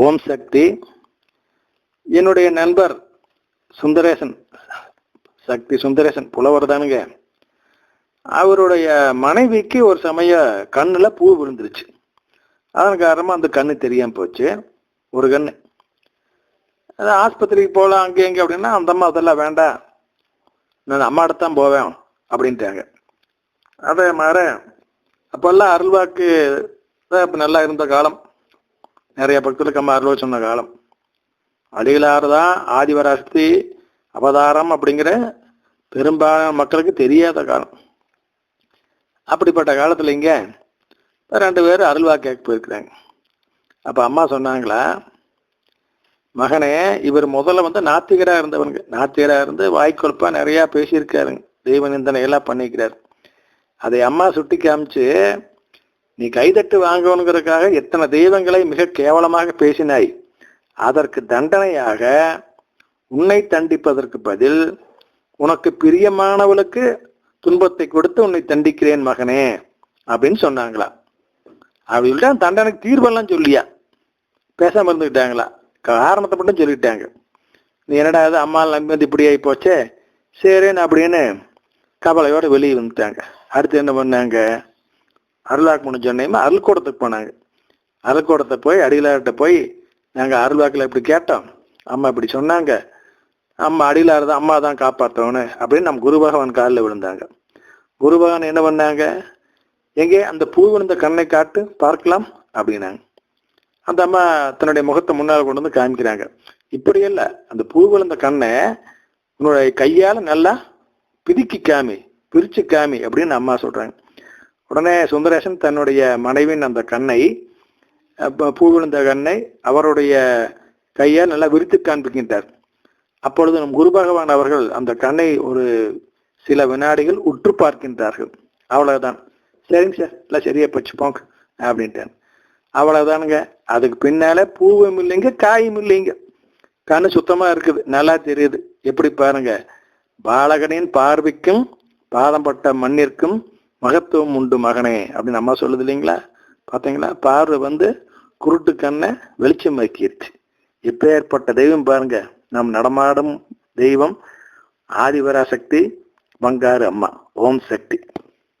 ஓம் சக்தி. என்னுடைய நண்பர் சுந்தரேசன் சக்தி சுந்தரேசன் புலவர் தானுங்க. அவருடைய மனைவிக்கு ஒரு சமய கண்ணில் பூ விழுந்துருச்சு. அதன் காரணமாக அந்த கண்ணு தெரியாமல் போச்சு. ஒரு கண்ணு. அது ஆஸ்பத்திரிக்கு போகலாம் அங்கே இங்கே அப்படின்னா அந்த அம்மா அதெல்லாம் வேண்டாம். நான் அம்மாட்ட தான் போவேன் அப்படின்ட்டாங்க. அதே மாதிரி அப்போல்லாம் அருள்வாக்கு தான் இப்போ நல்லா இருந்த காலம். நிறைய பக்தர்களுக்கு அம்மா அருள்வா சொன்ன காலம். அடிகளார் தான் ஆதிவராசக்தி அவதாரம் அப்படிங்கிற பெரும்பாலான மக்களுக்கு தெரியாத காலம். அப்படிப்பட்ட காலத்தில் இங்கே ரெண்டு பேரும் அருள்வா கேட்க போயிருக்கிறாங்க. அப்போ அம்மா சொன்னாங்களா மகனே இவர் முதல்ல வந்து நாத்திகராக இருந்தவனுங்க. நாத்திகராக இருந்து வாய்க்கொழுப்பாக நிறையா பேசியிருக்காருங்க. தெய்வ நிந்தனை எல்லாம் பண்ணிக்கிறார் அதை அம்மா சுட்டி காமிச்சு நீ கைதட்டு வாங்கணுங்கிறதுக்காக எத்தனை தெய்வங்களை மிக கேவலமாக பேசினாய்? அதற்கு தண்டனையாக உன்னை தண்டிப்பதற்கு பதில் உனக்கு பிரியமானவளுக்கு துன்பத்தை கொடுத்து உன்னை தண்டிக்கிறேன் மகனே அப்படின்னு சொன்னாங்களா. அவங்கள்ட்ட தண்டனைக்கு தீர்வெல்லாம் சொல்லியா. பேசாம இருந்துக்கிட்டாங்களா காரணத்தை மட்டும் சொல்லிட்டாங்க. நீ என்னடா இது அம்மா நம்பி வந்து இப்படி ஆகி போச்சே? சரின்னு அப்படின்னு கவலையோட வெளியே வந்துட்டாங்க. அடுத்து என்ன பண்ணாங்க? அருளாக்கு முடிஞ்ச அருள்கூடத்துக்கு போனாங்க. அருள்கூடத்தை போய் அடிகளார்கிட்ட போய் நாங்கள் அருள்வாக்கில் இப்படி கேட்டோம். அம்மா இப்படி சொன்னாங்க. அம்மா அடியிலார் தான் அம்மா தான் காப்பாற்றவனு அப்படின்னு நம்ம குரு பகவான் காலில் விழுந்தாங்க. குரு பகவான் என்ன பண்ணாங்க? எங்கே? அந்த பூ விழுந்த கண்ணை காட்டு பார்க்கலாம் அப்படின்னாங்க. அந்த அம்மா தன்னுடைய முகத்தை முன்னால் கொண்டு வந்து காமிக்கிறாங்க. இப்படி இல்லை அந்த பூ விழுந்த கண்ணை உன்னுடைய கையால் நல்லா பிதுக்கி காமி பிரிச்சு காமி அப்படின்னு அம்மா சொல்றாங்க. உடனே சுந்தரேசன் தன்னுடைய மனைவின் அந்த கண்ணை பூ விழுந்த கண்ணை அவருடைய கையால் நல்லா விரித்து காண்பிக்கின்றார். அப்பொழுது நம் குரு பகவான் அவர்கள் அந்த கண்ணை ஒரு சில வினாடிகள் உற்று பார்க்கின்றார்கள். அவ்வளவுதான். சரிங்க சார். எல்லாம் சரியா போச்சு. போங்க. அப்படின்ட்டார். அவ்வளவுதானுங்க. அதுக்கு பின்னால பூவும் இல்லைங்க காயும் இல்லைங்க. கண்ணு சுத்தமா இருக்குது. நல்லா தெரியுது. எப்படி பாருங்க. பாலகனின் பார்வைக்கும் பாதம் பட்ட மண்ணிற்கும் மகத்துவம் உண்டு மகனே அப்படின்னு அம்மா சொல்லுது இல்லைங்களா? பார்த்தீங்களா பார்வை வந்து குருட்டு கண்ணை வெளிச்சமாக்கிருச்சு. எப்பேற்பட்ட தெய்வம் பாருங்க. நம் நடமாடும் தெய்வம் ஆதிவராசக்தி பங்காறு அம்மா ஓம் சக்தி.